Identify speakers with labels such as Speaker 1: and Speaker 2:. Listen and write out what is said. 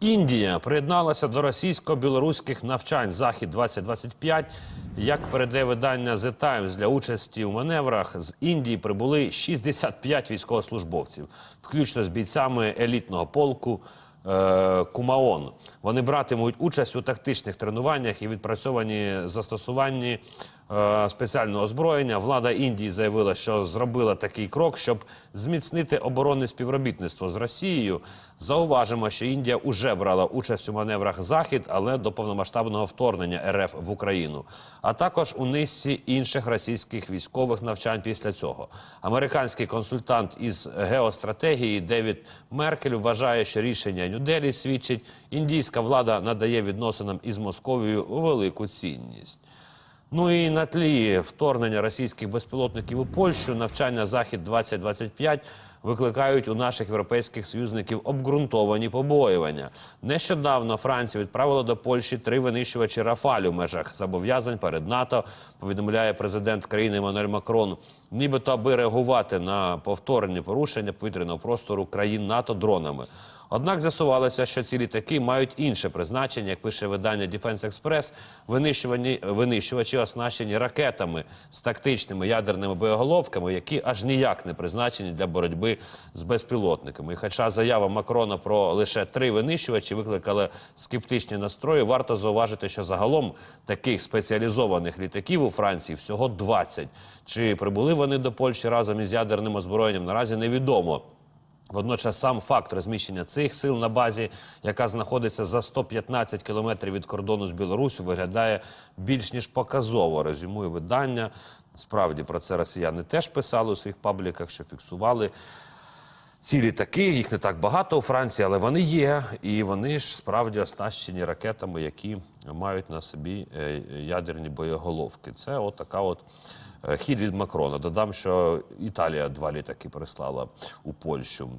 Speaker 1: Індія приєдналася до російсько-білоруських навчань Захід 2025 Як передає видання The Times, для участі у маневрах з Індії прибули 65 військовослужбовців, включно з бійцями елітного полку е, Кумаон. Вони братимуть участь у тактичних тренуваннях і відпрацьовані застосуванні спеціального озброєння. Влада Індії заявила, що зробила такий крок, щоб зміцнити оборонне співробітництво з Росією. Зауважимо, що Індія уже брала участь у маневрах Захід, але до повномасштабного вторгнення РФ в Україну, а також у низці інших російських військових навчань після цього. Американський консультант із геостратегії Девід Меркель вважає, що рішення Нью-Делі свідчить, індійська влада надає відносинам із Московією велику цінність. Ну і на тлі вторгнення російських безпілотників у Польщу навчання Захід 2025 викликають у наших європейських союзників обґрунтовані побоювання. Нещодавно Франція відправила до Польщі три винищувачі Рафаль у межах зобов'язань перед НАТО. Повідомляє президент країни Еммануель Макрон, нібито аби реагувати на повторні порушення повітряного простору країн НАТО дронами. Однак з'ясувалося, що ці літаки мають інше призначення, як пише видання Defense Express, винищувані винищувачі оснащені ракетами з тактичними ядерними боєголовками, які аж ніяк не призначені для боротьби з безпілотниками. І хоча заява Макрона про лише три винищувачі викликала скептичні настрої, варто зауважити, що загалом таких спеціалізованих літаків у Франції всього 20. Чи прибули вони до Польщі разом із ядерним озброєнням, наразі невідомо. Водночас сам факт розміщення цих сил на базі, яка знаходиться за 115 кілометрів від кордону з Білорусю, виглядає більш ніж показово. Резюмує видання. Справді про це росіяни теж писали у своїх пабліках, що фіксували ці літаки. Їх не так багато у Франції, але вони є. І вони ж справді оснащені ракетами, які мають на собі е, ядерні боєголовки. Це от така от е, хід від Макрона. Додам, що Італія два літаки прислала у Польщу.